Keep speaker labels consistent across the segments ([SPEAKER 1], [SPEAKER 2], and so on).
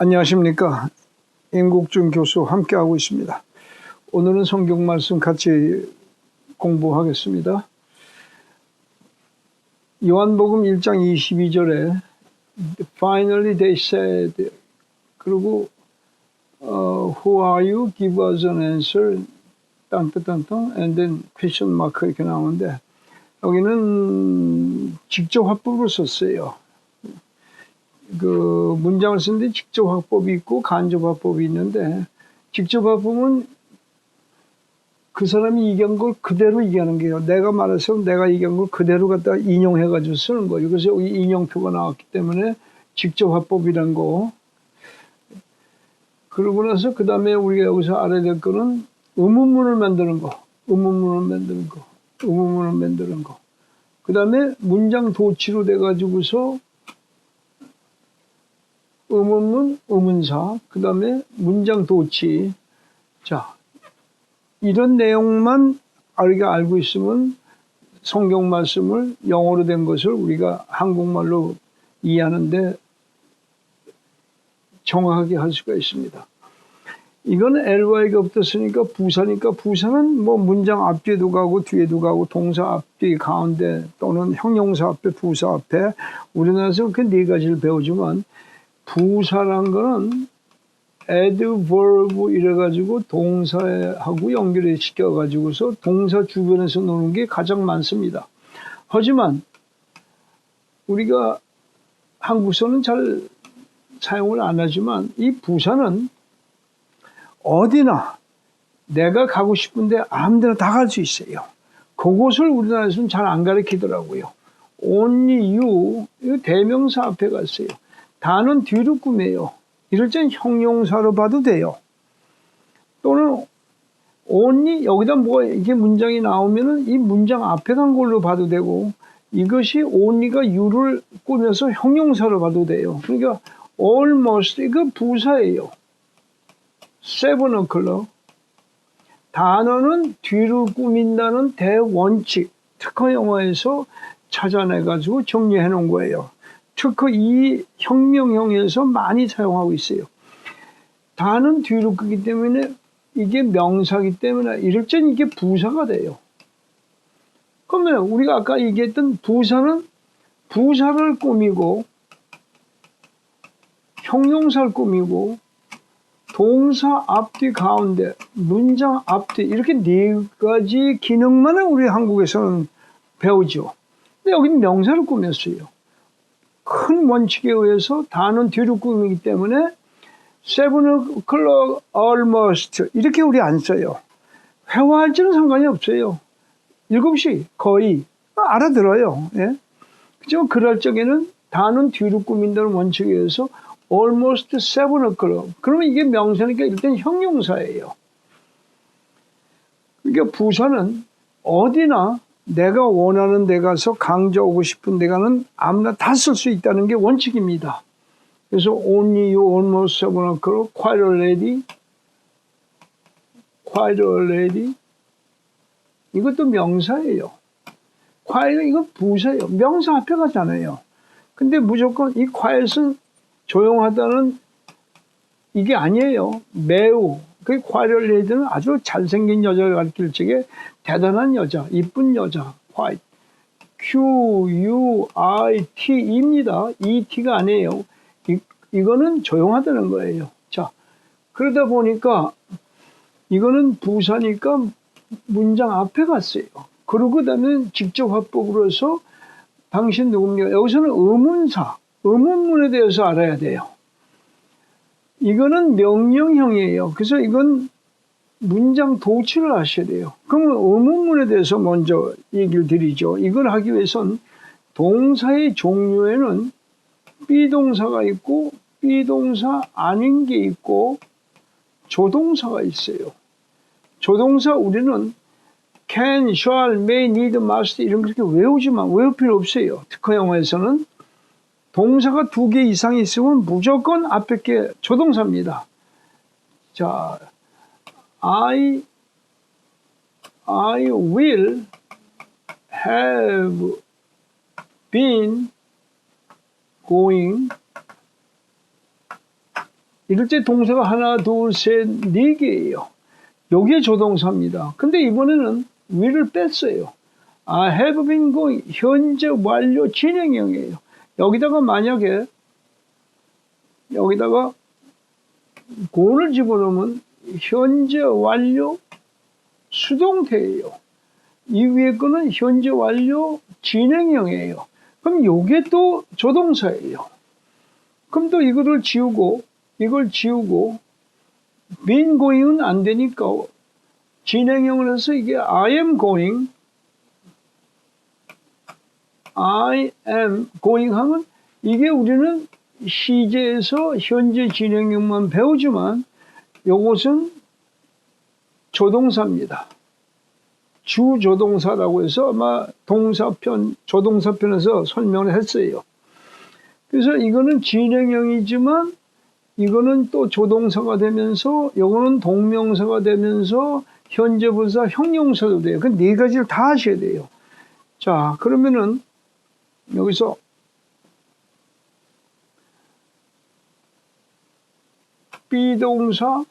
[SPEAKER 1] 안녕하십니까. 임국준 교수 함께하고 있습니다. 오늘은 성경 말씀 같이 공부하겠습니다. 요한복음 1장 22절에 Finally they said 그리고 어, Who are you? Give us an answer. 땅땅땅땅 and then question mark 이렇게 나오는데 여기는 직접 화법을 썼어요. 그 문장을 쓰는데 직접 화법이 있고 간접 화법이 있는데 직접 화법은 그 사람이 얘기한 걸 그대로 얘기하는 게요. 내가 말해서 내가 얘기한 걸 그대로 갖다 인용해가지고 쓰는 거예요. 그래서 여기 인용표가 나왔기 때문에 직접 화법이란 거. 그러고 나서 그 다음에 우리가 여기서 알아야 될 거는 의문문을 만드는 거, 의문문을 만드는 거, 의문문을 만드는 거. 그 다음에 문장 도치로 돼가지고서 의문문, 의문사, 그 다음에 문장 도치. 자, 이런 내용만 우리가 알고 있으면 성경 말씀을 영어로 된 것을 우리가 한국말로 이해하는데 정확하게 할 수가 있습니다. 이건 LY가 붙었으니까 부사니까 부사는 뭐 문장 앞뒤에도 가고 뒤에도 가고 동사 앞뒤 가운데 또는 형용사 앞에 부사 앞에 우리나라에서 그 네 가지를 배우지만 부사란 거는 adverb 이래가지고 동사하고 연결 시켜가지고서 동사 주변에서 노는 게 가장 많습니다. 하지만 우리가 한국서는 잘 사용을 안 하지만 이 부사는 어디나 내가 가고 싶은데 아무데나 다 갈 수 있어요. 그곳을 우리나라에서는 잘 안 가르치더라고요. only you 대명사 앞에 갔어요. 다는 뒤로 꾸며요. 이럴 땐 형용사로 봐도 돼요. 또는 only 여기다 뭐가 이게 문장이 나오면은 이 문장 앞에 간 걸로 봐도 되고 이것이 only가 you를 꾸며서 형용사로 봐도 돼요. 그러니까 almost 이거 부사예요. seven o'clock 단어는 뒤로 꾸민다는 대원칙 특허 영어에서 찾아내 가지고 정리해 놓은 거예요. 특허 이 혁명형에서 많이 사용하고 있어요. 다는 뒤로 끄기 때문에 이게 명사기 때문에 이럴 땐 이게 부사가 돼요. 그러면 우리가 아까 얘기했던 부사는 부사를 꾸미고 형용사를 꾸미고 동사 앞뒤 가운데 문장 앞뒤 이렇게 네 가지 기능만을 우리 한국에서는 배우죠. 근데 여기는 명사를 꾸몄어요. 큰 원칙에 의해서 단은 뒤로 꾸미기 때문에 seven o'clock almost 이렇게 우리 안 써요. 회화할지는 상관이 없어요. 7시 거의 알아들어요. 예? 그죠? 그럴 적에는 단은 뒤로 꾸민다는 원칙에 의해서 almost seven o'clock. 그러면 이게 명사니까 일단 형용사예요. 그러니까 부사는 어디나 내가 원하는 데 가서 강조하고 싶은 데 가는 아무나 다 쓸 수 있다는 게 원칙입니다. 그래서 only you almost seven o'clock, quite already, quite already. 이것도 명사예요. quite 이거 부사예요. 명사 앞에 가잖아요. 근데 무조건 이 quiet은 조용하다는 이게 아니에요. 매우. 그 quiet는 아주 잘생긴 여자를 가르칠 적에 대단한 여자, 이쁜 여자, white. Q, U, I, T입니다. E, T가 아니에요. 이, 이거는 조용하다는 거예요. 자, 그러다 보니까 이거는 부사니까 문장 앞에 갔어요. 그러고 나면 직접 화법으로 해서 당신 누굽니까? 여기서는 의문사, 의문문에 대해서 알아야 돼요. 이거는 명령형이에요. 그래서 이건 문장 도치를 하셔야 돼요. 그러면 의문문에 대해서 먼저 얘기를 드리죠. 이걸 하기 위해선 동사의 종류에는 비동사가 있고 비동사 아닌 게 있고 조동사가 있어요. 조동사 우리는 can, shall, may, need, must 이런 거 그렇게 외우지만 외울 필요 없어요. 특허 영어에서는 동사가 두 개 이상 있으면 무조건 앞에 게 조동사입니다. 자, I, I will have been going 이럴 때 동사가 하나, 둘, 셋, 네 개예요. 요게 조동사입니다. 근데 이번에는 will을 뺐어요. I have been going 현재 완료 진행형이에요. 여기다가 만약에 여기다가 고를 집어넣으면 현재 완료 수동태예요. 이 위에 거는 현재 완료 진행형이에요. 그럼 요게 또 조동사예요. 그럼 또 이거를 지우고 이걸 지우고 been going은 안 되니까 진행형을 해서 이게 I am going I am going 하면 이게 우리는 시제에서 현재 진행형만 배우지만 요것은 조동사입니다. 주조동사라고 해서 아마 동사편, 조동사편에서 설명을 했어요. 그래서 이거는 진행형이지만 이거는 또 조동사가 되면서 요거는 동명사가 되면서 현재 분사 형용사도 돼요. 그 네 가지를 다 하셔야 돼요. 자, 그러면은 여기서 비동사,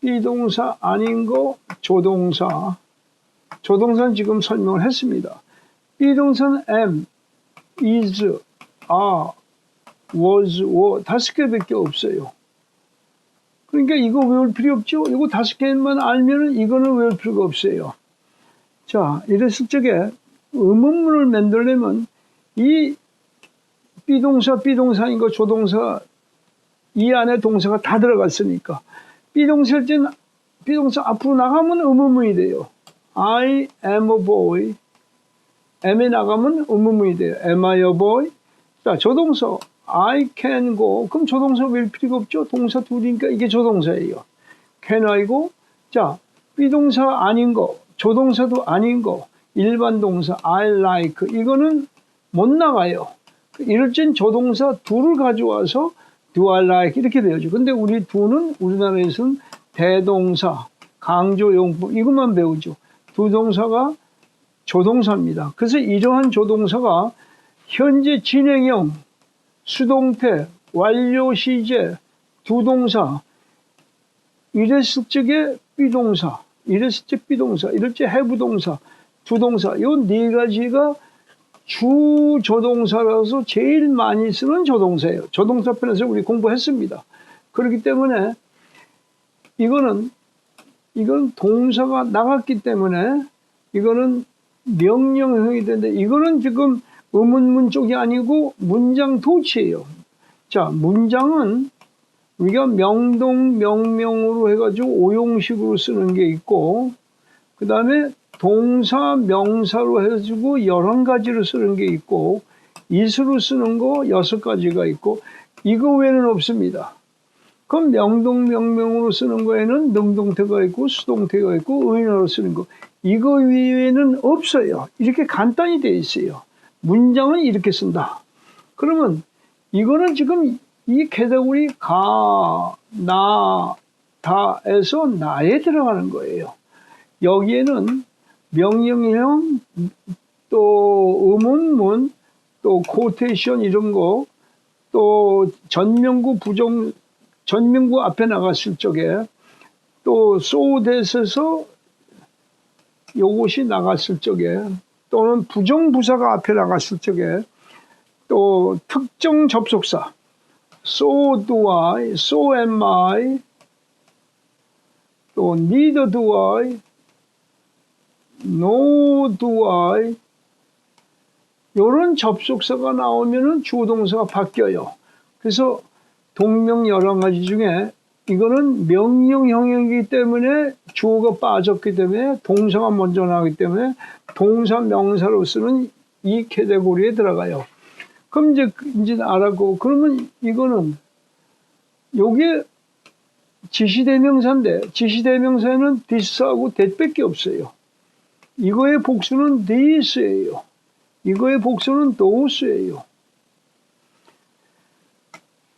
[SPEAKER 1] 비동사 아닌 거 조동사. 조동사는 지금 설명을 했습니다. 비동사는 am, is, are, was, were 다섯 개밖에 없어요. 그러니까 이거 외울 필요 없죠? 이거 다섯 개만 알면은 이거는 외울 필요가 없어요. 자, 이랬을 적에 의문문을 만들려면 이 비동사, 비동사인 거 조동사 이 안에 동사가 다 들어갔으니까 비동사일 때는 비동사 앞으로 나가면 의문문이 돼요. I am a boy. am에 나가면 의문문이 돼요. Am I a boy? 자, 조동사 I can go. 그럼 조동사 왜 필요가 없죠? 동사 둘이니까 이게 조동사예요. can I고 자, 비동사 아닌 거, 조동사도 아닌 거, 일반 동사 I like 이거는 못 나가요. 땐 조동사 둘을 가져와서 do I like 이렇게 배우죠. 근데 우리 두는 우리나라에서는 대동사, 강조용법 이것만 배우죠. 두 동사가 조동사입니다. 그래서 이러한 조동사가 현재 진행형, 수동태, 완료 시제, 두 동사 이랬을 적에 비동사, 이랬을 때 비동사, 이럴 때 해부동사, 두 동사 이 네 가지가 주 조동사라서 제일 많이 쓰는 조동사예요. 조동사 편에서 우리 공부했습니다. 그렇기 때문에 이거는 이건 동사가 나갔기 때문에 이거는 명령형이 되는데 이거는 지금 의문문 쪽이 아니고 문장 도치예요. 자, 문장은 우리가 명동 명명으로 해가지고 오용식으로 쓰는 게 있고 그 다음에 동사 명사로 해가지고 여러 가지로 쓰는 게 있고 이수로 쓰는 거 여섯 가지가 있고 이거 외에는 없습니다. 그럼 명동 명명으로 쓰는 거에는 능동태가 있고 수동태가 있고 의인어로 쓰는 거 이거 외에는 없어요. 이렇게 간단히 되어 있어요. 문장은 이렇게 쓴다. 그러면 이거는 지금 이 캐테고리 가, 나, 다에서 나에 들어가는 거예요. 여기에는 명령형, 또 의문문, 또 코테이션 이런 거, 또 전명구 부정, 전명구 앞에 나갔을 적에? 또 소댓에서 요것이 나갔을 적에? 또는 부정부사가 앞에 나갔을 적에? 또 특정 접속사? so do I, so am I 또 neither do I, no do I 이런 접속사가 나오면은 주동사가 바뀌어요. 그래서 동명 여러 가지 중에 이거는 명령형이기 때문에 주어가 빠졌기 때문에 동사가 먼저 나오기 때문에 동사 명사로 쓰는 이 캐테고리에 들어가요. 그럼 이제 이제 알았고 그러면 이거는 요게 지시대명사인데 지시대명사에는 this하고 that밖에 없어요. 이거의 복수는 this예요. 이거의 복수는 those예요.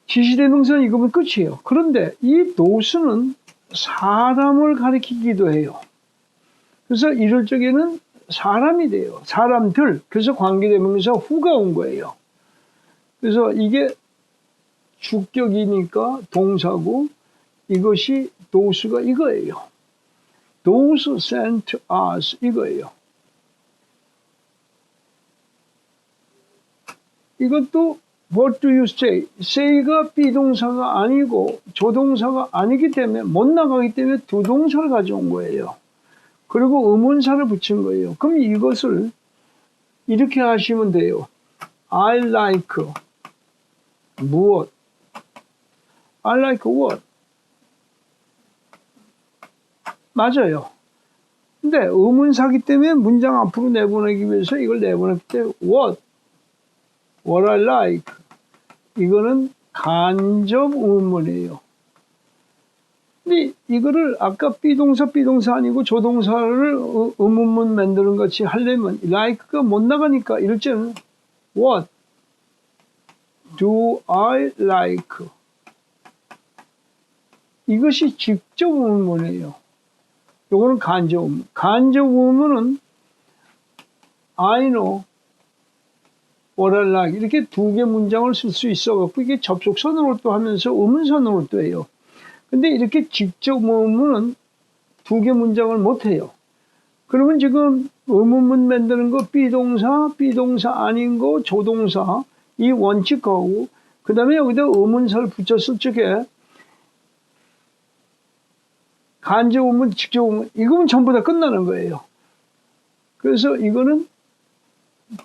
[SPEAKER 1] 지시대명사는 이거면 끝이에요. 그런데 이 those는 사람을 가리키기도 해요. 그래서 이럴 적에는 사람이 돼요. 사람들. 그래서 관계대명사 후가 온 거예요. 그래서 이게 주격이니까 동사고 이것이 도수가 이거예요. Those sent us 이거예요. 이것도 What do you say? say가 비동사가 아니고 조동사가 아니기 때문에 못 나가기 때문에 두 동사를 가져온 거예요. 그리고 의문사를 붙인 거예요. 그럼 이것을 이렇게 하시면 돼요. I like 무엇? I like what? 맞아요. 근데 의문사기 때문에 문장 앞으로 내보내기 위해서 이걸 내보냈기 때문에 what? What I like. 이거는 간접 의문이에요. 근데 이거를 아까 비동사 비동사 아니고 조동사를 의- 의문문 만드는 같이 하려면 like가 못 나가니까 때는 what do I like 이것이 직접 의문이에요. 요거는 간접 의문. 간접 의문은 I know what I like 이렇게 두 개 문장을 쓸 수 있어 갖고 이게 접속선으로 또 하면서 의문선으로 또 해요. 근데 이렇게 직접 의문은 두 개 문장을 못 해요. 그러면 지금 의문문 만드는 거 비동사, 비동사 아닌 거 조동사 이 원칙하고 그 다음에 여기다 의문사를 붙였을 적에 간접 의문, 직접 의문 이거면 전부 다 끝나는 거예요. 그래서 이거는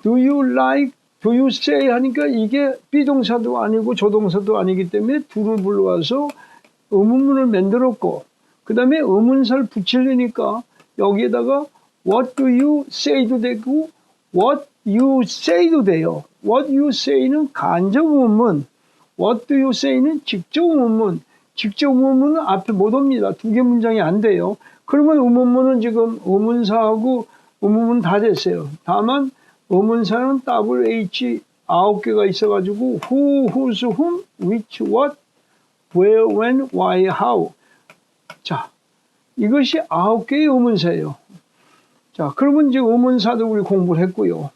[SPEAKER 1] do you like, do you say 하니까 이게 비동사도 아니고 조동사도 아니기 때문에 둘을 불러와서 의문문을 만들었고 그 다음에 의문사를 붙이려니까 여기에다가 what do you say도 되고 what you say도 돼요. what you say는 간접 의문, what do you say는 직접 의문. 직접 의문은 앞에 못 옵니다. 두 개 문장이 안 돼요. 그러면 의문문은 지금 의문사하고 의문문 다 됐어요. 다만 의문사는 WH 아홉 개가 있어가지고 who, whose, whom, which, what, where, when, why, how. 자, 이것이 아홉 개의 의문사예요. 자, 그러면 이제 의문사도 우리 공부를 했고요.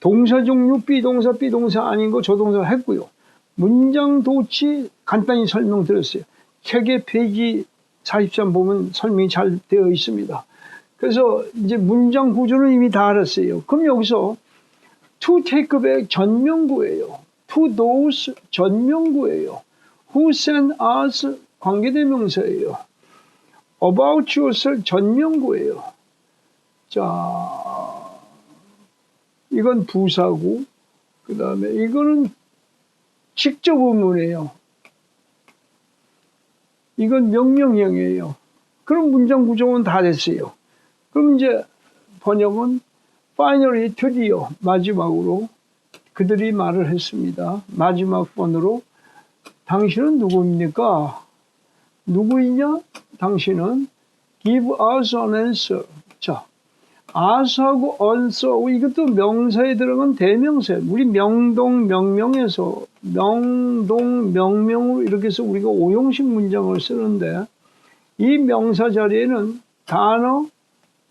[SPEAKER 1] 동사 종류, 비동사, 비동사 아닌 거 조동사 했고요. 문장 도치 간단히 설명드렸어요. 책의 페이지 43 보면 설명이 잘 되어 있습니다. 그래서 이제 문장 구조는 이미 다 알았어요. 그럼 여기서 to take back 전명구예요. to those 전명구예요. who sent us 관계대명사예요. about yourself 전명구예요. 자, 이건 부사고, 그 다음에 이거는 직접 의문이에요. 이건 명령형이에요. 그럼 문장 구조는 다 됐어요. 그럼 이제 번역은 finally 드디어 마지막으로 그들이 말을 했습니다. 마지막 번으로 당신은 누구입니까? 누구이냐? 당신은 give us an answer. 자, as하고 answer하고 이것도 명사에 들어간 대명사. 우리 명동 명명에서 명동 명명으로 이렇게 해서 우리가 오용식 문장을 쓰는데 이 명사 자리에는 단어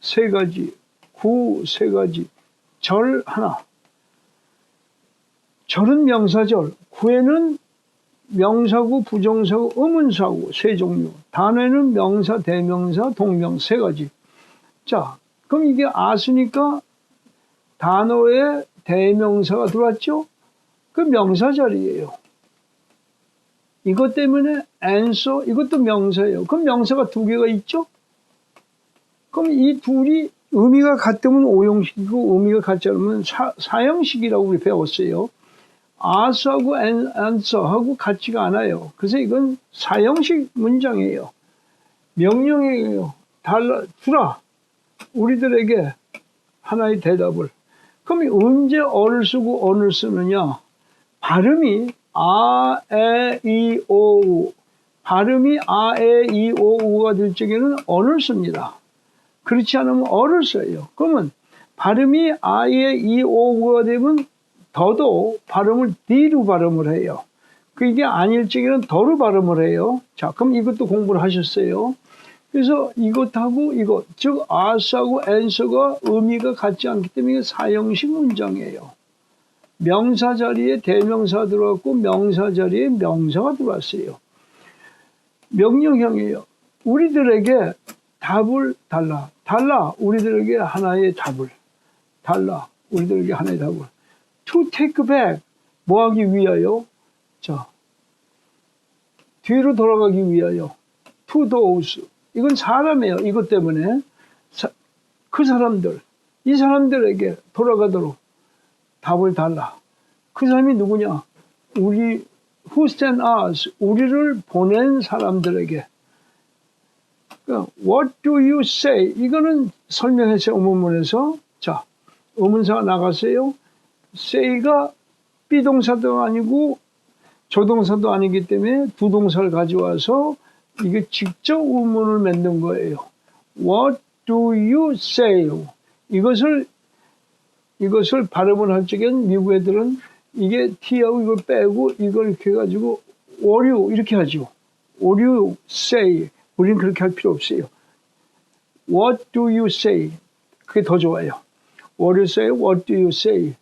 [SPEAKER 1] 세 가지, 구 세 가지, 절 하나. 절은 명사절, 구에는 명사구, 부정사구, 의문사구 세 종류. 단어에는 명사, 대명사, 동명 세 가지. 자, 그럼 이게 아스니까 단어에 대명사가 들어왔죠? 그 명사 자리예요. 이것 때문에 answer 이것도 명사예요. 그럼 명사가 두 개가 있죠? 그럼 이 둘이 의미가 같으면 오형식이고 의미가 같지 않으면 사, 사형식이라고 우리 배웠어요. 아스하고 answer하고 같지가 않아요. 그래서 이건 사형식 문장이에요. 명령이에요. 달라 주라. 우리들에게 하나의 대답을. 그럼 언제 어를 쓰고 언을 쓰느냐? 발음이 아, 에, 이, 오, 우. 발음이 아, 에, 이, 오, 우가 될 적에는 언을 씁니다. 그렇지 않으면 어를 써요. 그러면 발음이 아, 에, 이, 오, 우가 되면 더도 발음을 디로 발음을 해요. 그게 아닐 적에는 더로 발음을 해요. 자, 그럼 이것도 공부를 하셨어요. 그래서 이것하고 이것, 즉 아스하고 앤서가 의미가 같지 않기 때문에 사형식 문장이에요. 명사 자리에 대명사 들어왔고 명사 자리에 명사가 들어왔어요. 명령형이에요. 우리들에게 답을 달라. 달라. 우리들에게 하나의 답을. 달라. 우리들에게 하나의 답을. To take back. 뭐 하기 위하여? 자. 뒤로 돌아가기 위하여. To those. 이건 사람이에요. 이것 때문에. 사- 그 사람들. 이 사람들에게 돌아가도록 답을 달라. 그 사람이 누구냐? 우리 who sent us 우리를 보낸 사람들에게. 그러니까 what do you say? 이거는 설명했어요 의문문에서. 자 의문사가 나갔어요. say가 비동사도 아니고 조동사도 아니기 때문에 두 동사를 가져와서 이게 직접 의문을 맺는 거예요. what do you say? 이것을 이것을 발음을 할 적엔 미국 애들은 이게 T하고 이걸 빼고 이걸 이렇게 해가지고 오류 이렇게 하죠. 오류 say. 우리는 그렇게 할 필요 없어요. What do you say? 그게 더 좋아요. What do you say? What do you say?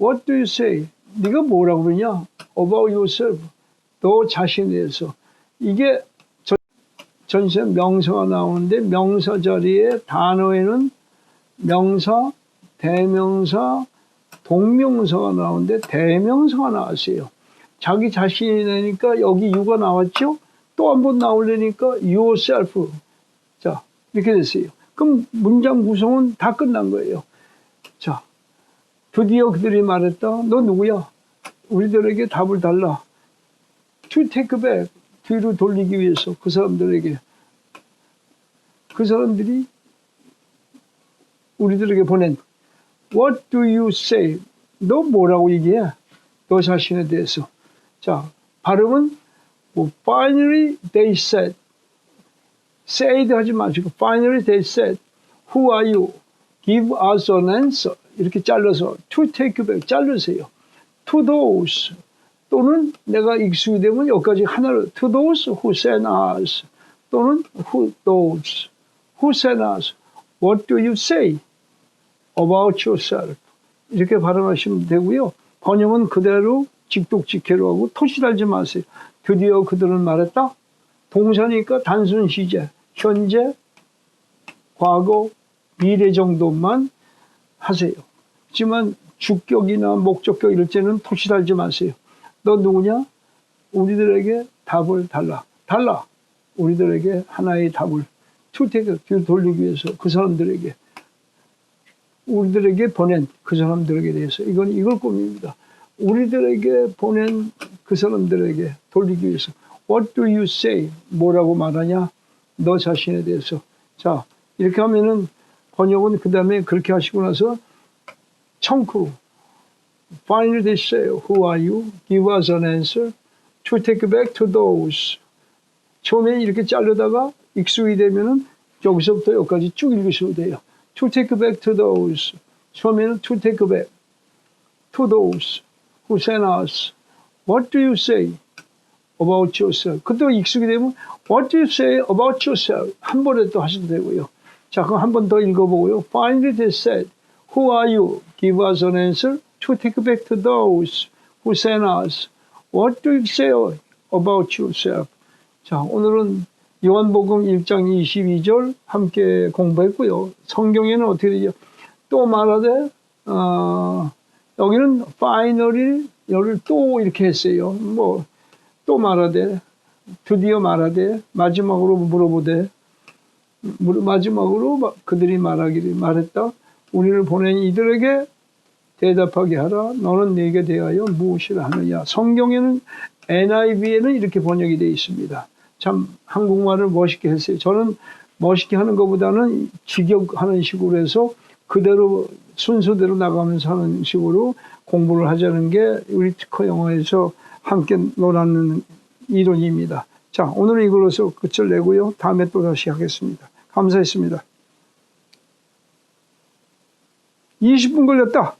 [SPEAKER 1] What do you say? 네가 뭐라고 그러냐? About yourself. 너 자신에 대해서. 이게 전- 전체 명사가 나오는데 명사 자리에 단어에는 명사, 대명사, 동명사가 나오는데 대명사가 나왔어요. 자기 자신이니까 여기 유가 나왔죠? 또 한 번 나오려니까 yourself. 자, 이렇게 됐어요. 그럼 문장 구성은 다 끝난 거예요. 자, 드디어 그들이 말했다. 너 누구야? 우리들에게 답을 달라. To take back. 뒤로 돌리기 위해서 그 사람들에게. 그 사람들이 우리들에게 보낸 What do you say? 너 뭐라고 얘기해? 너 자신에 대해서. 자, 발음은 뭐 finally they said. said 하지 마시고 finally they said. Who are you? Give us an answer. 이렇게 잘라서 to take back 자르세요. To those 또는 내가 익숙이 되면 여기까지 하나로 to those who sent us 또는 who those who sent us. What do you say? About yourself. 이렇게 발음하시면 되고요. 번역은 그대로 직독직해로 하고 토시 달지 마세요. 드디어 그들은 말했다. 동사니까 단순 시제, 현재, 과거, 미래 정도만 하세요. 하지만 주격이나 목적격 이럴 때는 토시 달지 마세요. 너 누구냐? 우리들에게 답을 달라. 달라. 우리들에게 하나의 답을 투택을 뒤로 돌리기 위해서 그 사람들에게 우리들에게 보낸 그 사람들에게 대해서 이건 이걸 꿈입니다. 우리들에게 보낸 그 사람들에게 돌리기 위해서 What do you say? 뭐라고 말하냐? 너 자신에 대해서. 자 이렇게 하면은 번역은 그 다음에 그렇게 하시고 나서 청크로 Finally they say, Who are you? Give us an answer. To take back to those. 처음에 이렇게 자르다가 익숙이 되면은 여기서부터 여기까지 쭉 읽으셔도 돼요. To take back to those. 처음에는 to take back to those who sent us. What do you say about yourself? 그때 익숙이 되면 What do you say about yourself? 한 번에 또 하셔도 되고요. 자, 그럼 한 번 더 읽어보고요. Finally they said, Who are you? Give us an answer. To take back to those who sent us. What do you say about yourself? 자, 오늘은 요한복음 1장 22절 함께 공부했고요. 성경에는 어떻게 되죠? 또 말하되, 어, 여기는 finally, 여를 또 이렇게 했어요. 뭐, 또 말하되, 드디어 말하되, 마지막으로 물어보되, 물- 마지막으로 마- 그들이 말하기를 말했다. 우리를 보낸 이들에게 대답하게 하라. 너는 내게 대하여 무엇이라 하느냐. 성경에는 NIV에는 이렇게 번역이 되어 있습니다. 참 한국말을 멋있게 했어요. 저는 멋있게 하는 것보다는 직역하는 식으로 해서 그대로 순서대로 나가면서 하는 식으로 공부를 하자는 게 우리 특허 영어에서 함께 놀았는 이론입니다. 자, 오늘은 이걸로서 끝을 내고요. 다음에 또 다시 하겠습니다. 감사했습니다. 20분 걸렸다.